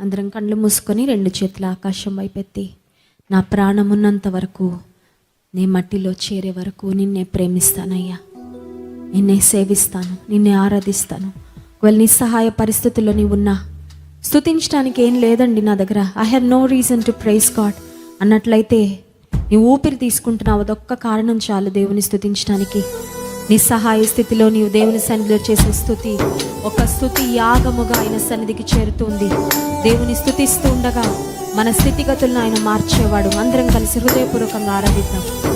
అందరం కళ్ళు మూసుకొని రెండు చేతుల ఆకాశం వైపెత్తి నా ప్రాణమున్నంత వరకు నీ మట్టిలో చేరే వరకు నిన్నే ప్రేమిస్తానయ్యా. నిన్నే సేవిస్తాను నిన్నే ఆరాధిస్తాను. ఒకవేళ నిస్సహాయ పరిస్థితుల్లో నీవు ఉన్నా స్థుతించడానికి ఏం లేదండి నా దగ్గర. I have no reason to praise God అన్నట్లయితే నీ ఊపిరి తీసుకుంటున్నావు అదొక్క కారణం చాలు దేవుని స్థుతించడానికి నిస్సహాయ స్థితిలో నీవు దేవుని సన్నిధిలో చేసే స్థుతి ఒక స్థుతి యాగముగా ఆయన సన్నిధికి చేరుతుంది. దేవుని స్థుతిస్తూ ఉండగా మన స్థితిగతులను ఆయన మార్చేవాడు. అందరం కలిసి హృదయపూర్వకంగా ఆరాధిద్దాం.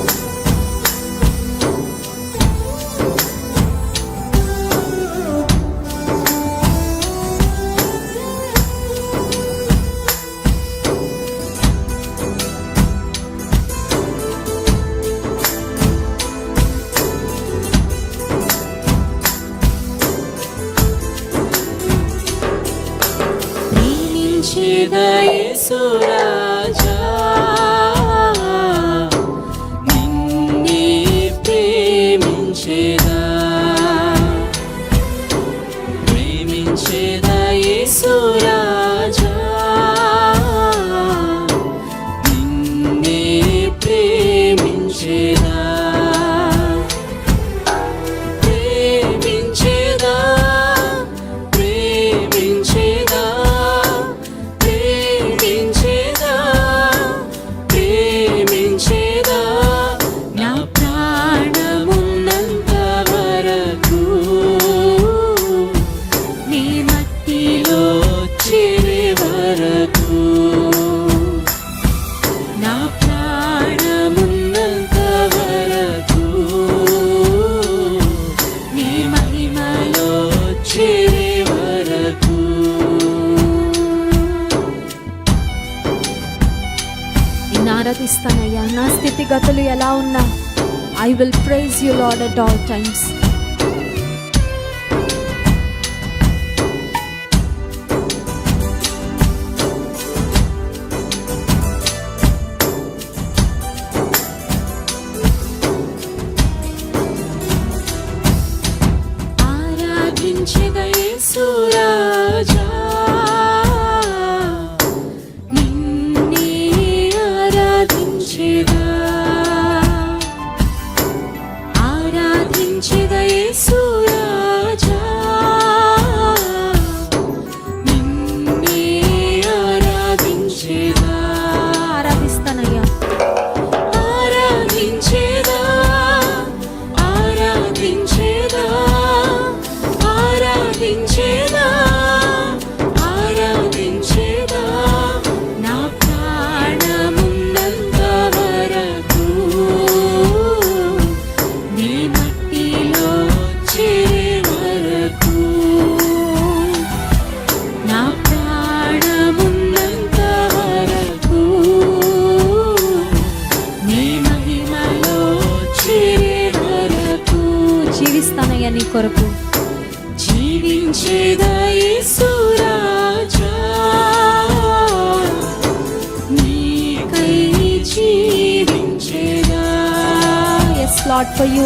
will praise you, Lord, at all times. Yes Lord for you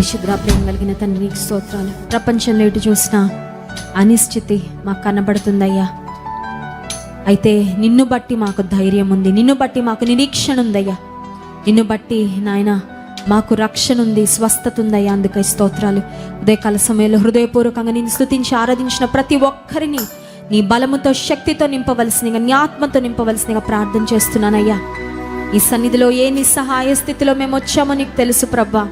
పరిశుద్ర ప్రేమ కలిగిన తండ్రి నీకు స్తోత్రాలు. ప్రపంచంలో ఎటు చూసినా అనిశ్చితి మాకు కనబడుతుందయ్యా. అయితే నిన్ను బట్టి మాకు ధైర్యం ఉంది. నిన్ను బట్టి మాకు నిరీక్షణ ఉందయ్యా. నిన్ను బట్టి నాయన మాకు రక్షణ ఉంది స్వస్థత ఉందయ్యా. అందుకే స్తోత్రాలు. ఉదయకాల సమయంలో హృదయపూర్వకంగా నేను స్థుతించి ఆరాధించిన ప్రతి ఒక్కరిని నీ బలముతో శక్తితో నింపవలసినగా నీ ఆత్మతో నింపవలసినగా ప్రార్థన చేస్తున్నానయ్యా. ఈ సన్నిధిలో ఏ నిస్సహాయ స్థితిలో మేము వచ్చామో నీకు తెలుసు ప్రభా.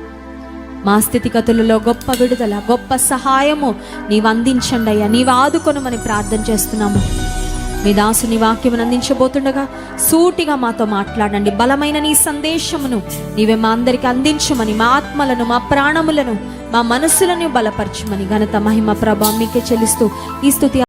మా స్థితిగతులలో గొప్ప విడుదల గొప్ప సహాయము నీవు అందించండి అయ్యా. నీవు ఆదుకొనమని ప్రార్థన చేస్తున్నాము. మీ దాసుని వాక్యమును అందించబోతుండగా సూటిగా మాతో మాట్లాడండి. బలమైన నీ సందేశమును నీవే మా అందరికి అందించమని మా ఆత్మలను మా ప్రాణములను మా మనసులను బలపరచమని ఘనత మహిమ ప్రభావం మీకే చెల్లిస్తూ ఈ స్థుతి